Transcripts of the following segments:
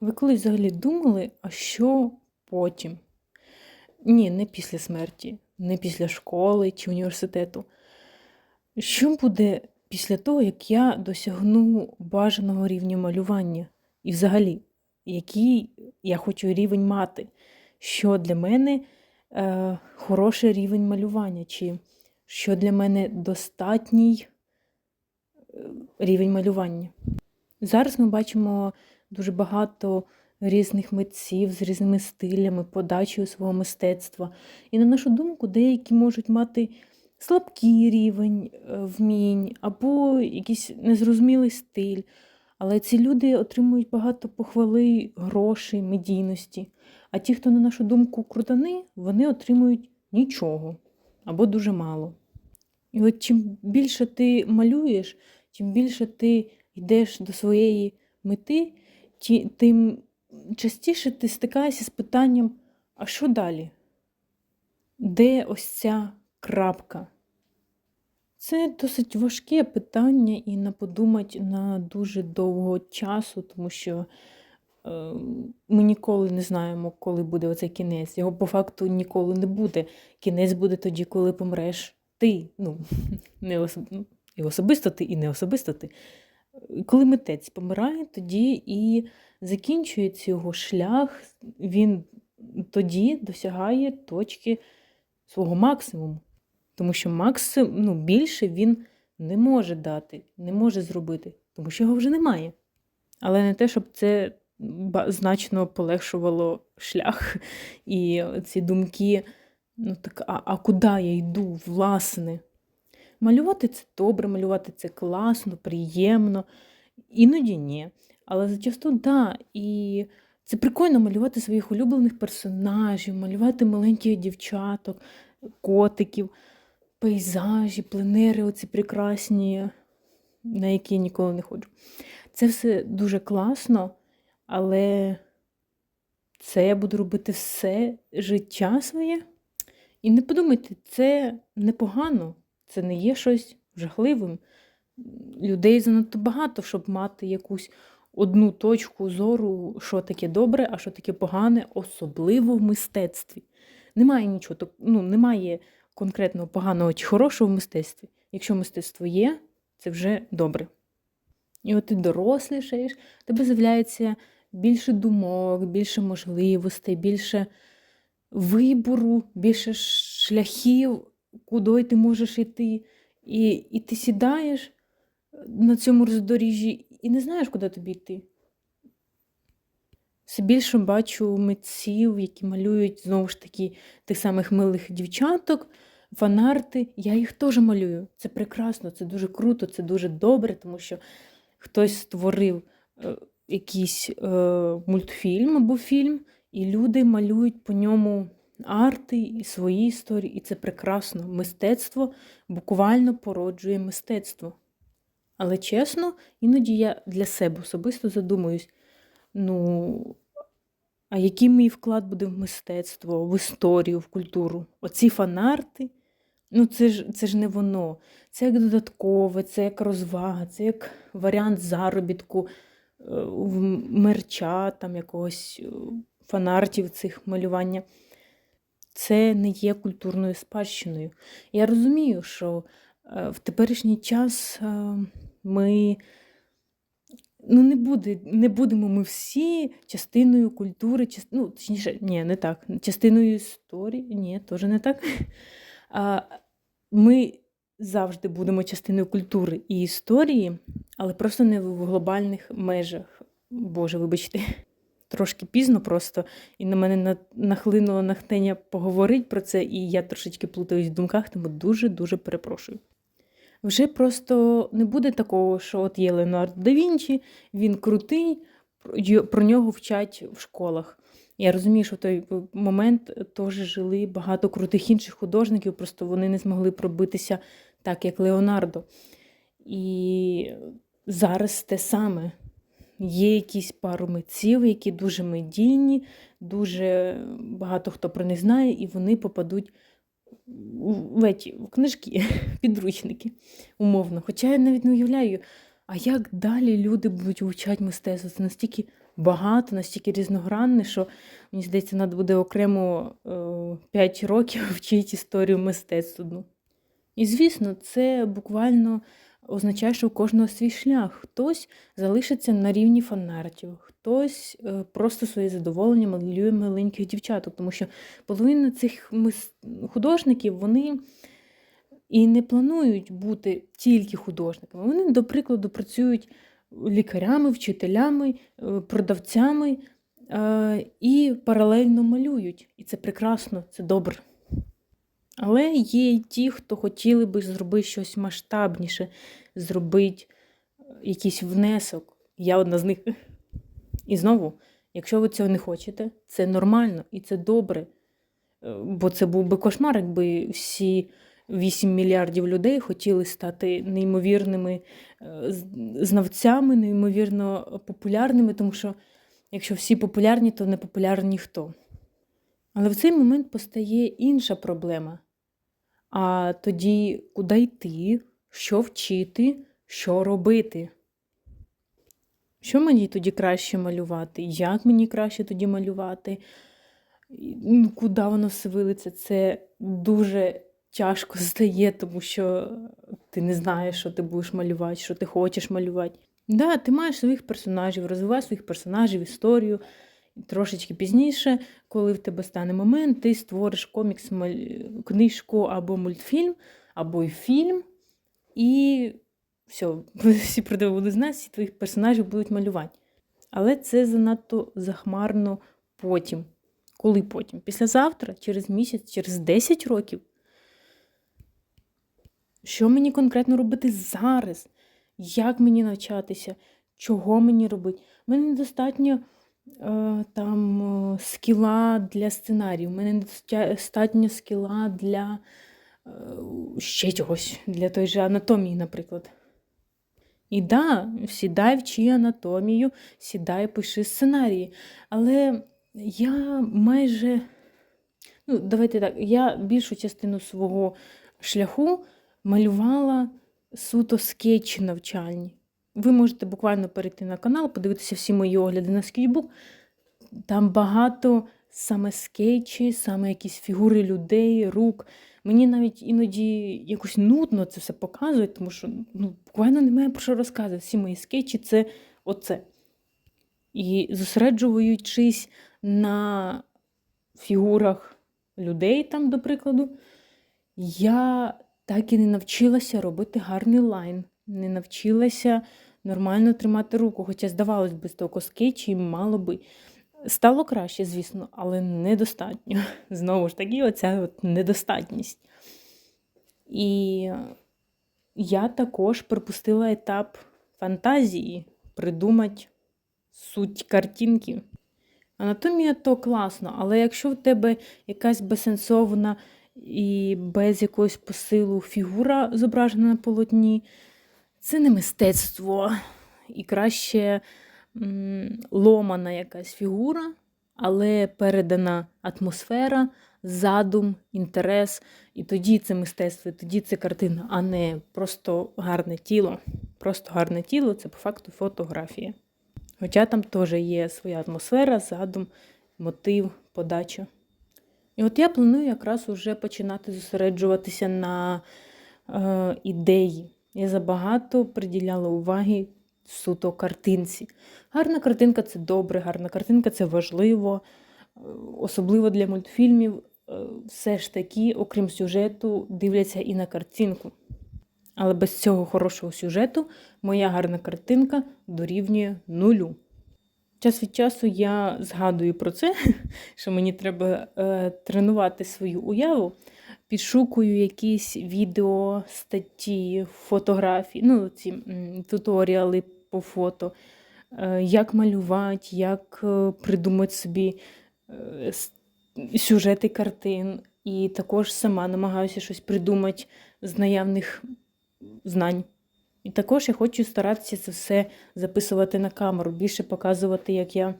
Ви колись взагалі думали, а що потім? Ні, не після смерті, не після школи чи університету. Що буде після того, як я досягну бажаного рівня малювання? І взагалі, який я хочу рівень мати? Що для мене е, хороший рівень малювання? Чи що для мене достатній е, рівень малювання? Зараз ми бачимо дуже багато різних митців з різними стилями, подачею свого мистецтва. І на нашу думку, деякі можуть мати слабкий рівень е, вмінь або якийсь незрозумілий стиль. Але ці люди отримують багато похвали, грошей, медійності. А ті, хто, на нашу думку, крутани, вони отримують нічого або дуже мало. І от чим більше ти малюєш, чим більше ти йдеш до своєї мети, тим частіше ти стикаєшся з питанням: а що далі? Де ось ця крапка? Це досить важке питання і на подумати на дуже довго часу, тому що е, ми ніколи не знаємо, коли буде оцей кінець. Його по факту ніколи не буде. Кінець буде тоді, коли помреш ти. Ну, не особ... ну, і особисто ти, і не особисто ти. Коли митець помирає, тоді і закінчується його шлях, він тоді досягає точки свого максимуму. Тому що максим, ну, більше він не може дати, не може зробити, тому що його вже немає. Але не те, щоб це значно полегшувало шлях і ці думки, ну так, а, а куди я йду, власне? Малювати це добре, малювати це класно, приємно, іноді ні. Але зачасту да. І це прикольно малювати своїх улюблених персонажів, малювати маленьких дівчаток, котиків, пейзажі, пленери, оці прекрасні, на які я ніколи не ходжу. Це все дуже класно, але це я буду робити все життя своє. І не подумайте, це непогано, це не є щось жахливим. Людей занадто багато, щоб мати якусь одну точку зору, що таке добре, а що таке погане, особливо в мистецтві. Немає нічого, ну, немає конкретного поганого чи хорошого в мистецтві. Якщо мистецтво є, це вже добре. І от ти дорослішаєш, тебе з'являється більше думок, більше можливостей, більше вибору, більше шляхів, куди ти можеш йти. І, і ти сідаєш на цьому роздоріжжі і не знаєш, куди тобі йти. Все більше бачу митців, які малюють знову ж таки тих самих милих дівчаток, фанарти. Я їх теж малюю. Це прекрасно, це дуже круто, це дуже добре, тому що хтось створив е, якийсь е, мультфільм або фільм, і люди малюють по ньому арти і свої історії, і це прекрасно. Мистецтво буквально породжує мистецтво. Але чесно, іноді я для себе особисто задумуюсь, ну, а який мій вклад буде в мистецтво, в історію, в культуру? Оці фанарти? Ну, це ж, це ж не воно. Це як додаткове, це як розвага, це як варіант заробітку е, в мерча, там якогось е, фанартів цих малювання. Це не є культурною спадщиною. Я розумію, що е, в теперішній час е, ми ну, не, буде, не будемо ми всі частиною культури, част... ну, точніше, ні, не так. Частиною історії, ні, теж не так. Ми завжди будемо частиною культури і історії, але просто не в глобальних межах. Боже, вибачте. Трошки пізно просто, і на мене нахлинуло нахтення поговорити про це, і я трошечки плутаюсь в думках, тому дуже-дуже перепрошую. Вже просто не буде такого, що от є Леонардо да Вінчі, він крутий, про нього вчать в школах. Я розумію, що в той момент теж жили багато крутих інших художників, просто вони не змогли пробитися так, як Леонардо. І зараз те саме. Є якісь пару митців, які дуже медійні, дуже багато хто про них знає, і вони попадуть в, еті, в книжки, підручники, умовно. Хоча я навіть не уявляю, А як далі люди будуть вивчати мистецтво? Це настільки багато, настільки різногранне, що мені здається, треба буде окремо е, 5 років вчити історію мистецтва. І звісно, це буквально означає, що у кожного свій шлях. Хтось залишиться на рівні фанартів, хтось е, просто своє задоволення малює маленьких дівчаток, тому що половина цих художників вони і не планують бути тільки художниками. Вони, до прикладу, працюють лікарями, вчителями, е, продавцями е, і паралельно малюють. І це прекрасно, це добре. Але є й ті, хто хотіли би зробити щось масштабніше, зробити е, якийсь внесок. Я одна з них. І знову, якщо ви цього не хочете, це нормально і це добре. Е, Бо це був би кошмар, якби всі 8 мільярдів людей хотіли стати неймовірними е, знавцями, неймовірно популярними, тому що якщо всі популярні, то не популярний ніхто. Але в цей момент постає інша проблема. А тоді куди йти, що вчити, що робити? Що мені тоді краще малювати? Як мені краще тоді малювати? Ну, Куди воно все вилиться? Це дуже тяжко стає, тому що ти не знаєш, що ти будеш малювати, що ти хочеш малювати. Да, ти маєш своїх персонажів, розвиваєш своїх персонажів, історію. Трошечки пізніше, коли в тебе стане момент, ти створиш комікс, книжку або мультфільм, або фільм, і все, всі про тебе будуть знати, всі твоїх персонажів будуть малювати. Але це занадто захмарно потім. Коли потім? Післязавтра, через місяць, через 10 років. Що мені конкретно робити зараз? Як мені навчатися? Чого мені робити? У мене недостатньо там е, скіла для сценарію, у мене недостатньо скіла для е, ще чогось, для той же анатомії, наприклад. І да, сідай вчи анатомію, сідай, пиши сценарії. Але я майже, ну, давайте так, я більшу частину свого шляху малювала суто скетчі навчальні. Ви можете буквально перейти на канал, подивитися всі мої огляди на скетчбук. Там багато саме скетчі, саме якісь фігури людей, рук. Мені навіть іноді якось нудно це все показує, тому що ну, буквально немає про що розказувати. Всі мої скетчі це оце. І зосереджуючись на фігурах людей, там, до прикладу, я так і не навчилася робити гарний лайн, не навчилася нормально тримати руку. Хоча, здавалось би, з того скетчі мало би. Стало краще, звісно, але недостатньо. Знову ж таки, оця от недостатність. І я також припустила етап фантазії придумати суть картинки. Анатомія то класно, але якщо в тебе якась безсенсовна і без якогось посилу фігура зображена на полотні, це не мистецтво. І краще м, ломана якась фігура, але передана атмосфера, задум, інтерес. І тоді це мистецтво, і тоді це картина, а не просто гарне тіло. Просто гарне тіло це по факту фотографія. Хоча там теж є своя атмосфера, задум, мотив, подача. І от я планую якраз уже починати зосереджуватися на е, ідеї. Я забагато приділяла уваги суто картинці. Гарна картинка це добре, гарна картинка це важливо, е, особливо для мультфільмів. е, Все ж таки, окрім сюжету, дивляться і на картинку. Але без цього хорошого сюжету моя гарна картинка дорівнює нулю. Час від часу я згадую про це, що мені треба е, тренувати свою уяву. Підшукую якісь відео, статті, фотографії, ну, ці туторіали по фото, е, як малювати, як е, придумати собі е, сюжети картин. І також сама намагаюся щось придумати з наявних знань. І також я хочу старатися це все записувати на камеру, більше показувати, як я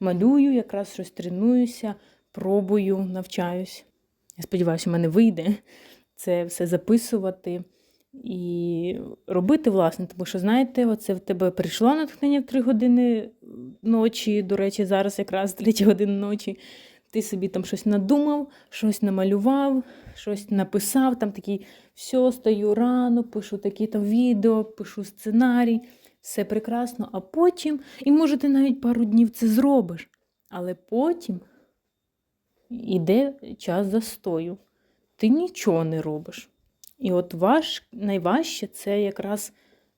малюю, якраз щось тренуюся, пробую, навчаюсь. Я сподіваюся, у мене вийде це все записувати і робити власне. Тому що, знаєте, оце в тебе прийшло натхнення в 3 години ночі. До речі, зараз якраз 3 години ночі. Ти собі там щось надумав, щось намалював, щось написав, там такий все, стою рано, пишу такі там відео, пишу сценарій, все прекрасно. А потім, і може ти навіть пару днів це зробиш, але потім іде час застою. Ти нічого не робиш. І от ваш, найважче це якраз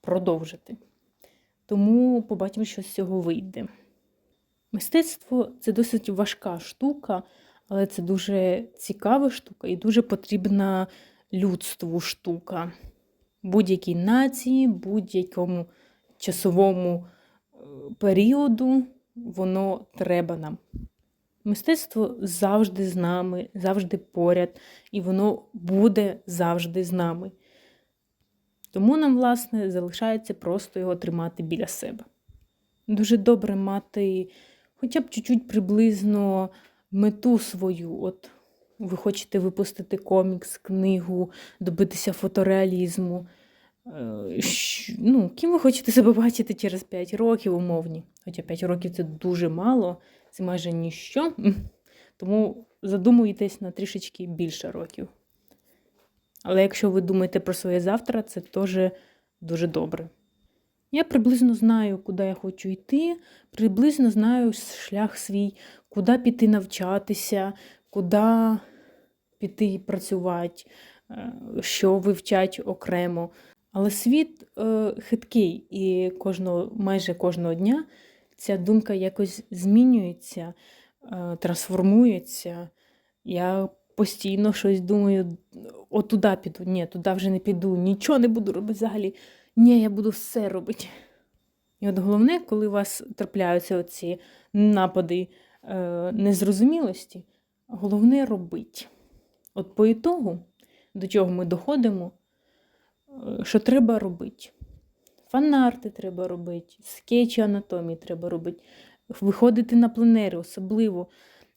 продовжити. Тому побачимо, що з цього вийде. Мистецтво це досить важка штука, але це дуже цікава штука і дуже потрібна людству штука. Будь-якій нації, будь-якому часовому е, періоду воно треба нам. Мистецтво завжди з нами, завжди поряд, і воно буде завжди з нами. Тому нам, власне, залишається просто його тримати біля себе. Дуже добре мати хоча б чуть-чуть приблизно мету свою. От ви хочете випустити комікс, книгу, добитися фотореалізму. Е, Ну, ким ви хочете себе бачити через 5 років, умовні. Хоча 5 років це дуже мало, це майже ніщо. Тому задумуйтесь на трішечки більше років. Але якщо ви думаєте про своє завтра, це теж дуже добре. Я приблизно знаю, куди я хочу йти, приблизно знаю шлях свій, куди піти навчатися, куди піти працювати, е, що вивчать окремо. Але світ е, хиткий, і кожного, майже кожного дня ця думка якось змінюється, е, трансформується. Я постійно щось думаю, о, туди піду, ні, туди вже не піду, нічого не буду робити взагалі. Ні, я буду все робити. І от головне, коли у вас трапляються оці напади е, незрозумілості, головне робити. От по ітогу, до чого ми доходимо, е, що треба робити. Фанарти треба робити, скетчі анатомії треба робити, виходити на пленери, особливо.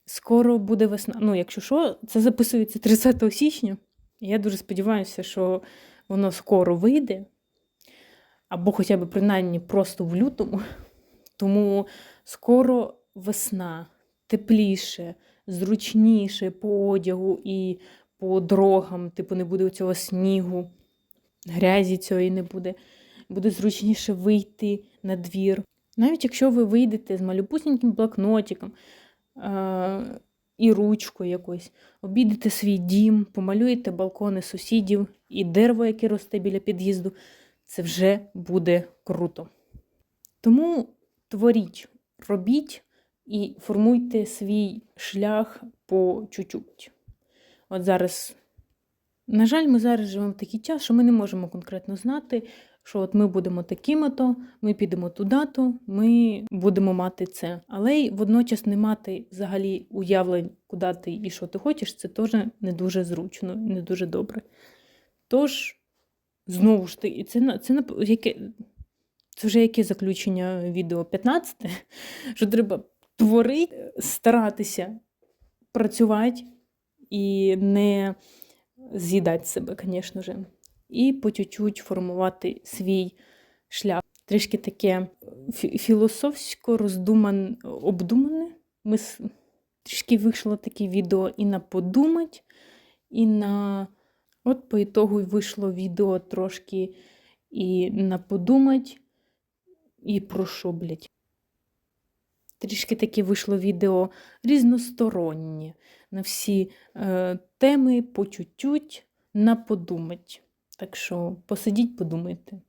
Скоро буде весна. Ну, якщо що, це записується 30 січня. Я дуже сподіваюся, що воно скоро вийде, або хоча б принаймні просто в лютому. Тому скоро весна, тепліше, зручніше по одягу і по дорогам, типу, не буде цього снігу, грязі цієї не буде. Буде зручніше вийти на двір. Навіть якщо ви вийдете з малюпусіньким блокнотиком е- і ручкою якось, обійдете свій дім, помалюєте балкони сусідів і дерево, яке росте біля під'їзду, це вже буде круто. Тому творіть, робіть і формуйте свій шлях по чуть-чуть. От зараз, на жаль, ми зараз живемо в такий час, що ми не можемо конкретно знати, що от ми будемо такими-то, ми підемо туди-то, ми будемо мати це. Але й водночас не мати взагалі уявлень, куди ти і що ти хочеш, це теж не дуже зручно, не дуже добре. Тож, знову ж таки, це, це, яке, це вже яке заключення відео 15, що треба творити, старатися працювати і не з'їдати себе, звісно ж. І по чуть-чуть формувати свій шлях. Трішки таке філософсько роздуман, обдумане. Ми трішки вийшло таке відео і на подумать, і на. От по ітогу вийшло відео трошки і на подумать, і про що, блядь. Трішки таке вийшло відео різностороннє на всі е, теми по чуть-чуть, на подумать. Так що посидіть, подумайте.